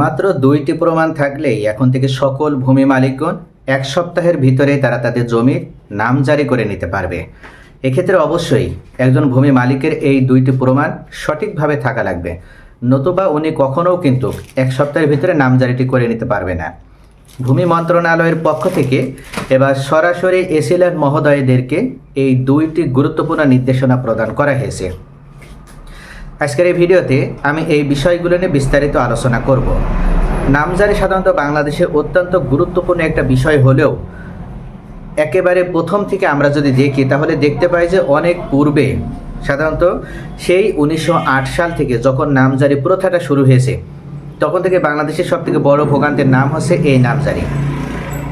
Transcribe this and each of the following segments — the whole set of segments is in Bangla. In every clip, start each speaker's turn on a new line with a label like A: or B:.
A: মাত্র দুইটি প্রমাণ থাকলেই এখন থেকে সকল ভূমি মালিকগণ এক সপ্তাহের ভিতরে তারা তাদের জমির নাম জারি করে নিতে পারবে। এক্ষেত্রে অবশ্যই একজন ভূমি মালিকের এই দুইটি প্রমাণ সঠিকভাবে থাকা লাগবে। নতুবা উনি কখনোও কিন্তু এক সপ্তাহের ভিতরে নাম জারিটি করে নিতে পারবে না। ভূমি মন্ত্রণালয়ের পক্ষ থেকে এবার সরাসরি এসিল্যান্ড মহোদয়দেরকে এই দুইটি গুরুত্বপূর্ণ নির্দেশনা প্রদান করা হয়েছে। আজকের এই ভিডিওতে আমি এই বিষয়গুলো নিয়ে বিস্তারিত আলোচনা করব। নামজারি সাধারণত বাংলাদেশে অত্যন্ত গুরুত্বপূর্ণ একটা বিষয় হলেও একেবারে প্রথম থেকে আমরা যদি দেখি, তাহলে দেখতে পাই যে অনেক পূর্বে, সাধারণত সেই উনিশশো আট সাল থেকে যখন নামজারি প্রথাটা শুরু হয়েছে, তখন থেকে বাংলাদেশের সবথেকে বড় ভোগান্তের নাম হচ্ছে এই নামজারি।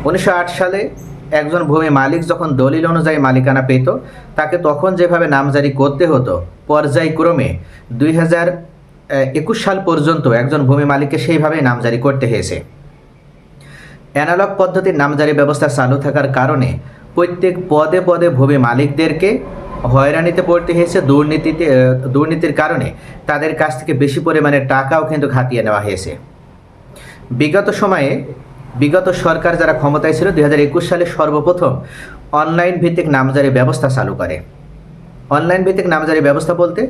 A: উনিশশো আট সালে একজন ভূমি মালিক যখন দলিল অনুযায়ী মালিকানা পেত, তাকে তখন যেভাবে নামজারি করতে হতো পর্যায়ক্রমে দুই হাজার একুশ সাল পর্যন্ত একজন ভূমি মালিককে সেইভাবেই নামজারি করতে হয়েছে। অ্যানালগ পদ্ধতির নামজারি ব্যবস্থা চালু থাকার কারণে প্রত্যেক পদে পদে ভূমি মালিকদেরকে হয়রানিতে পড়তে হয়েছে। দুর্নীতিতে দুর্নীতির কারণে তাদের কাছ থেকে বেশি পরিমাণে টাকাও কিন্তু খাতিয়ে নেওয়া হয়েছে। বিগত সময়ে, বিগত সরকার যারা ক্ষমতায় ছিল, দুই হাজার একুশ সালে সর্বপ্রথম অনলাইন ভিত্তিক নামজারি ব্যবস্থা চালু করে। অনলাইন ভিত্তিক নামজারি ব্যবস্থা বলতে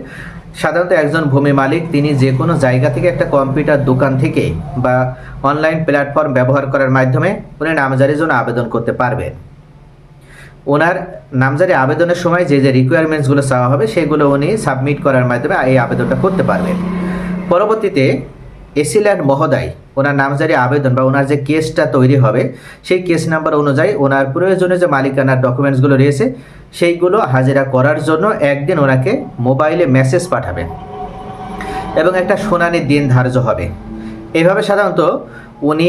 A: সাধারণত একজন ভূমি মালিক, তিনি যে কোনো জায়গা থেকে একটা কম্পিউটার দোকান থেকে বা অনলাইন প্ল্যাটফর্ম ব্যবহার করার মাধ্যমে উনি নামজারির জন্য আবেদন করতে পারবেন। ওনার নামজারি আবেদনের সময় যে যে রিকোয়ারমেন্টসগুলো চাওয়া হবে, সেগুলো উনি সাবমিট করার মাধ্যমে এই আবেদনটা করতে পারবেন। পরবর্তীতে এসিল্যান্ড মহোদয় ওনার নামজারি আবেদন বা ওনার যে কেসটা তৈরি হবে, সেই কেস নাম্বার অনুযায়ী ওনার প্রয়োজনীয় যে মালিকানার ডকুমেন্টসগুলো রয়েছে, সেইগুলো হাজিরা করার জন্য একদিন ওনাকে মোবাইলে মেসেজ পাঠাবেন। এবং একটা শুনানির দিন ধার্য হবে। এইভাবে সাধারণত উনি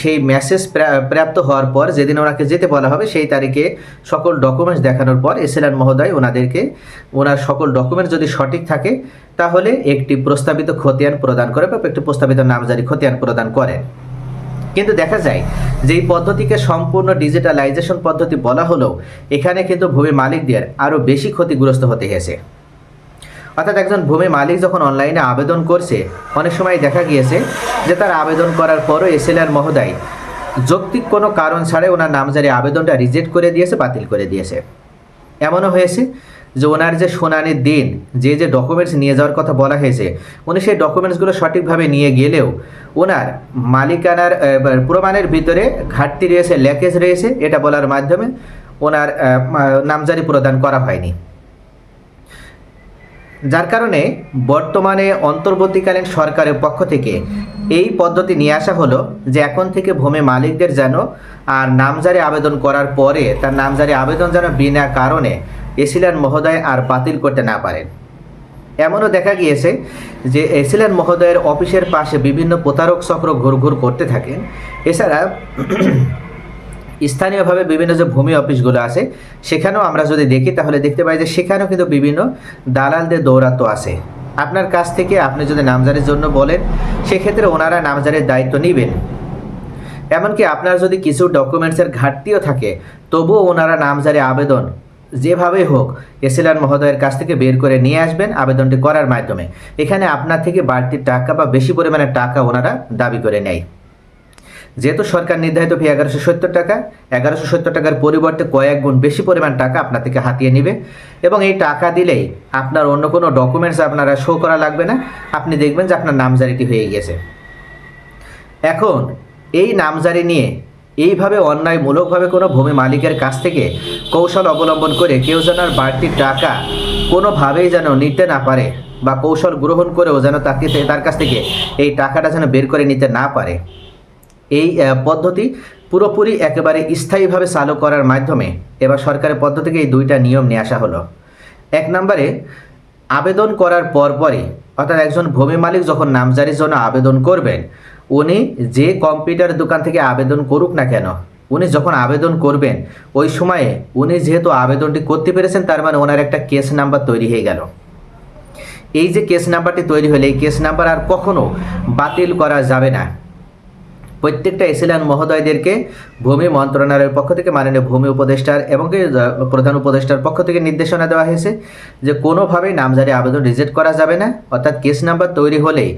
A: সেই মেসেজ প্রাপ্ত হওয়ার পর যেদিন ওনাকে যেতে বলা হবে, সেই তারিখে সকল ডকুমেন্টস দেখানোর পর এসএলএন মহোদয় ওনাদেরকে, ওনার সকল ডকুমেন্টস যদি সঠিক থাকে, তাহলে একটি প্রস্তাবিত খতিয়ান প্রদান করে বা একটি প্রস্তাবিত নামজারি খতিয়ান প্রদান করেন। কিন্তু দেখা যায় যে এই পদ্ধতিকে সম্পূর্ণ ডিজিটালাইজেশন পদ্ধতি বলা হলেও, এখানে কিন্তু ভূমি মালিকদের আরও বেশি ক্ষতিগ্রস্ত হতে হয়েছে। অর্থাৎ একজন ভূমি মালিক যখন অনলাইনে আবেদন করছে, অনেক সময় দেখা গিয়েছে যে তার আবেদন করার পরও এসএলআর মহোদয় যৌক্তিক কোনো কারণ ছাড়াই ওনার নামজারি আবেদনটা রিজেক্ট করে দিয়েছে, বাতিল করে দিয়েছে। এমনও হয়েছে যে ওনার যে শুনানির দিন, যে যে ডকুমেন্টস নিয়ে যাওয়ার কথা বলা হয়েছে, উনি সেই ডকুমেন্টসগুলো সঠিকভাবে নিয়ে গেলেও ওনার মালিকানার প্রমাণের ভিতরে ঘাটতি রয়েছে ল্যাকেজ রয়েছে, এটা বলার মাধ্যমে ওনার নামজারি প্রদান করা হয়নি। যার কারণে বর্তমানে অন্তর্বর্তীকালীন সরকারের পক্ষ থেকে এই পদ্ধতি নিয়ে আসা হলো যে এখন থেকে ভূমি মালিকদের যেন আর নামজারি আবেদন করার পরে তার নামজারি আবেদন যেন বিনা কারণে এসিলান মহোদয় আর বাতিল করতে না পারেন। এমনও দেখা গিয়েছে যে এসিলান মহোদয়ের অফিসের পাশে বিভিন্ন প্রতারক চক্র ঘুরঘুর করতে থাকেন। এছাড়া স্থানীয়ভাবে বিভিন্ন যে ভূমি অফিসগুলো আছে, সেখানেও আমরা যদি দেখি, তাহলে দেখতে পাই যে সেখানেও কিন্তু বিভিন্ন দালালদের দৌরাত্ম আছে। আপনার কাছ থেকে আপনি যদি নামজারির জন্য বলেন, সেক্ষেত্রে ওনারা নামজারির দায়িত্ব নেবেন। এমনকি আপনার যদি কিছু ডকুমেন্টসের ঘাটতিও থাকে, তবুও ওনারা নামজারি আবেদন যেভাবেই হোক এসএলআর মহোদয়ের কাছ থেকে বের করে নিয়ে আসবেন আবেদনটি করার মাধ্যমে। এখানে আপনার থেকে বাড়তি টাকা বা বেশি পরিমাণে টাকা ওনারা দাবি করে নেয়। যেহেতু সরকার নির্ধারিত ফি এগারোশো সত্তর টাকা, এগারোশো সত্তর টাকার পরিবর্তে কয়েক গুণ বেশি পরিমাণ টাকা আপনার থেকে হাতিয়ে নেবে এবং এই টাকা দিলেই আপনার অন্য কোনো ডকুমেন্টস আপনারা শো করা লাগবে না। আপনি দেখবেন যে আপনার নামজারিটি হয়ে গিয়েছে। এখন এই নামজারি নিয়ে এইভাবে অন্যায়মূলকভাবে কোনো ভূমি মালিকের কাছ থেকে কৌশল অবলম্বন করে কেউ যেন আর বাড়তি টাকা কোনোভাবেই যেন নিতে না পারে বা কৌশল গ্রহণ করেও যেন তাকে তার কাছ থেকে এই টাকাটা যেন বের করে নিতে না পারে। এই পদ্ধতি পুরোপুরি একেবারে স্থায়ীভাবে চালু করার মাধ্যমে এবার সরকারের পদ্ধতি থেকে এই দুইটা নিয়ম নিয়ে আসা হলো। এক নম্বরে, আবেদন করার পরপরই, অর্থাৎ একজন ভূমি মালিক যখন নামজারির জন্য আবেদন করবেন, উনি যে কম্পিউটার দোকান থেকে আবেদন করুক না কেন, উনি যখন আবেদন করবেন, ওই সময়ে উনি যেহেতু আবেদনটি করতে পেরেছেন, তার মানে ওনার একটা কেস নাম্বার তৈরি হয়ে গেল। এই যে কেস নাম্বারটি তৈরি হলে, এই কেস নাম্বার আর কখনো বাতিল করা যাবে না। প্রত্যেকটা এসিলান মহোদয়দেরকে ভূমি মন্ত্রণালয়ের পক্ষ থেকে, মাননীয় ভূমি উপদেষ্টার এবং প্রধান উপদেষ্টার পক্ষ থেকে নির্দেশনা দেওয়া হয়েছে যে কোনোভাবেই নামজারি আবেদন রিজেক্ট করা যাবে না। অর্থাৎ কেস নাম্বার তৈরি হলেই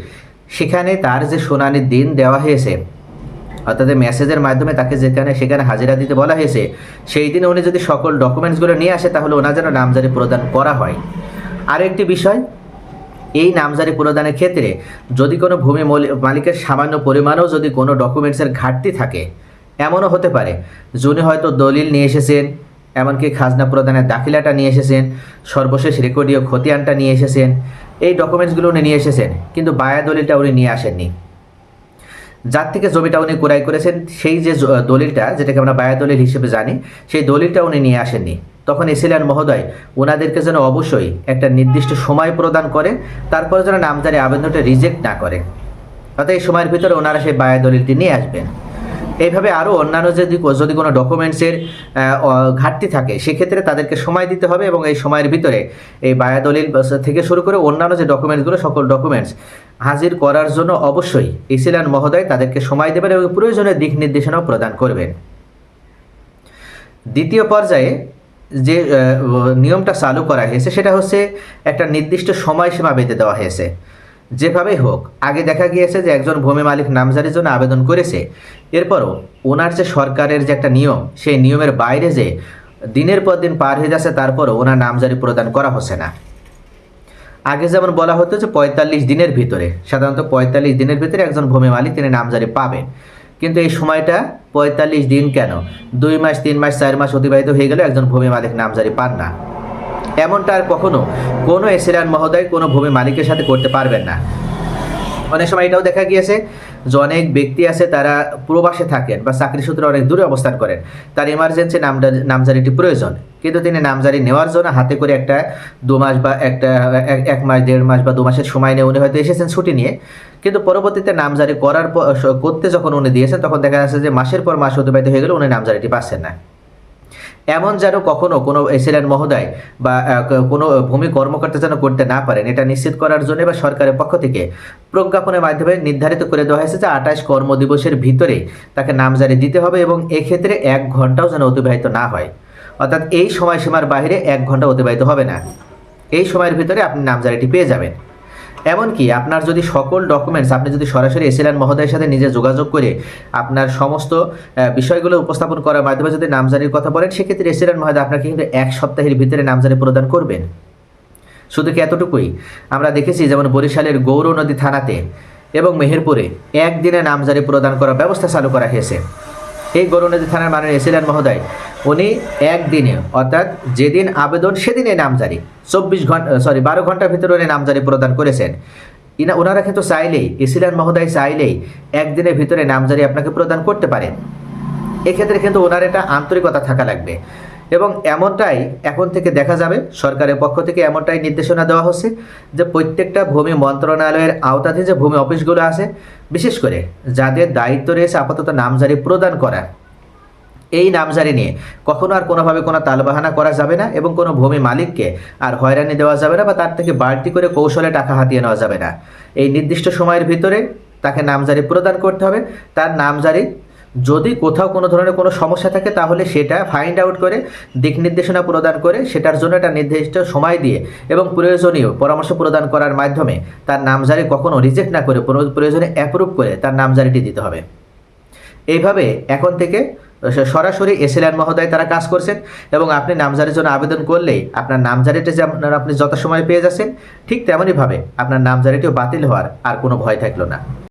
A: সেখানে তার যে শুনানির দিন দেওয়া হয়েছে, অর্থাৎ মেসেজের মাধ্যমে তাকে যেখানে সেখানে হাজিরা দিতে বলা হয়েছে, সেই দিনে উনি যদি সকল ডকুমেন্টসগুলো নিয়ে আসে, তাহলে ওনার যেন নামজারি প্রদান করা হয়। আরও একটি বিষয় এই নামজারি প্রদানের ক্ষেত্রে যদি কোনো ভূমি মলি- মালিকের সামান্য পরিমাণেও যদি কোনো ডকুমেন্টসের ঘাটতি থাকে, এমনও হতে পারে। যিনি হয়তো দলিল নিয়ে এসেছেন, এমনকি খাজনা প্রদানের দাখিলাটা নিয়ে এসেছেন, সর্বশেষ রেকর্ডীয় খতিয়ানটা নিয়ে এসেছেন, এই ডকুমেন্টসগুলো উনি নিয়ে এসেছেন, কিন্তু বায়া দলিলটা উনি নিয়ে আসেননি। যার থেকে জমিটা উনি ক্রয় করেছেন, সেই যে দলিলটা, যেটাকে আমরা বায়া দলিল হিসেবে জানি, সেই দলিলটা উনি নিয়ে আসেননি। তখন এসিলেন মহোদয় ওনাদেরকে যেন অবশ্যই একটা নির্দিষ্ট সময় প্রদান করে, তারপরে যেন নামজারি আবেদনটা রিজেক্ট না করে। অর্থাৎ এই সময়ের ভিতরে ওনারা সেই বায়া দলিলটি নিয়ে আসবেন। এইভাবে আরও অন্যান্য যদি যদি কোনো ডকুমেন্টসের ঘাটতি থাকে, সেক্ষেত্রে তাদেরকে সময় দিতে হবে এবং এই সময়ের ভিতরে এই বায়া দলিল থেকে শুরু করে অন্যান্য যে ডকুমেন্টসগুলো সকল ডকুমেন্টস হাজির করার জন্য অবশ্যই ইসিলান মহোদয় তাদেরকে সময় দেবেন এবং প্রয়োজনীয় দিক নির্দেশনাও প্রদান করবেন। দ্বিতীয় পর্যায়ে যে নিয়মটা চালু করা হয়েছে, সেটা হচ্ছে একটা নির্দিষ্ট সময়সীমা বেঁধে দেওয়া হয়েছে। যেভাবেই হোক, আগে দেখা গিয়েছে যে একজন ভূমি মালিক নামজারির জন্য আবেদন করেছে। এরপরও ওনার যে সরকারের যে একটা নিয়ম, সেই নিয়মের বাইরে যে দিনের পর দিন পার হয়ে যাচ্ছে, তারপরও ওনার নামজারি প্রদান করা হচ্ছে না। আগে যেমন বলা হতো যে পঁয়তাল্লিশ দিনের ভিতরে, সাধারণত পঁয়তাল্লিশ দিনের ভিতরে একজন ভূমি মালিক, তিনি নামজারি পাবেন। কিন্তু এই সময়টা পঁয়তাল্লিশ দিন কেন? দুই মাস, তিন মাস, চার মাস অতিবাহিত হয়ে গেলে, একজন ভূমি মালিক নামজারি পান না। এমনটা আর কখনো কোনো এসিলান মহোদয় কোনো ভূমি মালিকের সাথে করতে পারবেন না। অনেক সময় এটাও দেখা গিয়েছে যে অনেক ব্যক্তি আছে তারা প্রবাসে থাকেন বা চাকরি সূত্রে অনেক দূরে অবস্থান করেন। তার ইমার্জেন্সি নামজারিটি প্রয়োজন। কিন্তু তিনি নামজারি নেওয়ার জন্য হাতে করে একটা দু মাস বা একটা এক- মাস, দেড় মাস বা দু মাসের সময় নিয়ে উনি হয়তো এসেছেন ছুটি নিয়ে। কিন্তু পরবর্তীতে নামজারি করার করতে যখন উনি দিয়েছেন, তখন দেখা যাচ্ছে যে মাসের পর মাস অতিবাহিত হয়ে গেলে, উনি নামজারিটি পাচ্ছেন না। এমন যেন কখনো কোনো এসিলেন মহোদয় বা কোনো ভূমি কর্মকর্তা যেন করতে না পারেন, এটা নিশ্চিত করার জন্য বা সরকারের পক্ষ থেকে প্রজ্ঞাপনের মাধ্যমে নির্ধারিত করে দেওয়া হয়েছে যে আঠাশ কর্মদিবসের ভিতরে তাকে নামজারি দিতে হবে এবং এক্ষেত্রে এক ঘন্টাও যেন অতিবাহিত না হয়। অর্থাৎ এই সময়সীমার বাইরে এক ঘণ্টা অতিবাহিত হবে না। এই সময়ের ভিতরে আপনি নামজারিটি পেয়ে যাবেন। এমনকি আপনার যদি সকল ডকুমেন্টস আপনি যদি সরাসরি এসিলান মহোদয়ের সাথে নিজে যোগাযোগ করে আপনার সমস্ত বিষয়গুলো উপস্থাপন করার মাধ্যমে যদি নামজারির কথা বলেন, সেক্ষেত্রে এসিলান মহোদয় আপনাকে কিন্তু এক সপ্তাহের ভিতরে নামজারি প্রদান করবেন। শুধু কি এতটুকুই? আমরা দেখেছি যেমন বরিশালের গৌর নদী থানাতে এবং মেহেরপুরে একদিনে নামজারি প্রদান করার ব্যবস্থা চালু করা হয়েছে। এই গৌর নদী থানার মাননীয় এসিলেন মহোদয়, উনি একদিনে, অর্থাৎ যেদিন আবেদন, সেদিনে নামজারি। চব্বিশ ঘণ্টা সরি বারো ঘণ্টার ভিতরে উনি নামজারি প্রদান করেছেন। ইনা ওনারা কিন্তু চাইলেই এসিলান মহোদয় চাইলেই একদিনের ভিতরে নামজারি আপনাকে প্রদান করতে পারেন। এক্ষেত্রে কিন্তু ওনার এটা আন্তরিকতা থাকা লাগবে। এবং এমনটাই এখন থেকে দেখা যাবে। সরকারের পক্ষ থেকে এমনটাই নির্দেশনা দেওয়া হচ্ছে যে প্রত্যেকটা ভূমি মন্ত্রণালয়ের আওতাধীন যে ভূমি অফিসগুলো আছে, বিশেষ করে যাদের দায়িত্ব রয়েছে আপাতত নামজারি প্রদান করা এই নামজারি নিয়ে কখনো আর কোনোভাবে কোনো তালবাহানা করা যাবে না এবং কোনো ভূমি মালিককে আর হয়রানি দেওয়া যাবে না বা তার থেকে বাড়তি করে কৌশলে টাকা হাতিয়ে নেওয়া যাবে না। এই নির্দিষ্ট সময়ের ভিতরে তাকে নামজারি প্রদান করতে হবে। তার নামজারি যদি কোথাও কোনো ধরনের কোনো সমস্যা থাকে, তাহলে সেটা ফাইন্ড আউট করে, দিক নির্দেশনা প্রদান করে, সেটার জন্য একটা নির্দিষ্ট সময় দিয়ে এবং প্রয়োজনীয় পরামর্শ প্রদান করার মাধ্যমে তার নামজারি কখনো রিজেক্ট না করে প্রয়োজনে- অ্যাপ্রুভ করে তার নামজারিটি দিতে হবে। এইভাবে এখন থেকে সরাসরি এসিলান মহোদয় তারা কাজ করছেন এবং আপনি নামজারির জন্য আবেদন করলেই আপনার নামজারিটা যে আপনার আপনি যত সময় পেয়ে যাচ্ছেন, ঠিক তেমনইভাবে আপনার নামজারিটিও বাতিল হওয়ার আর কোনো ভয় থাকল না।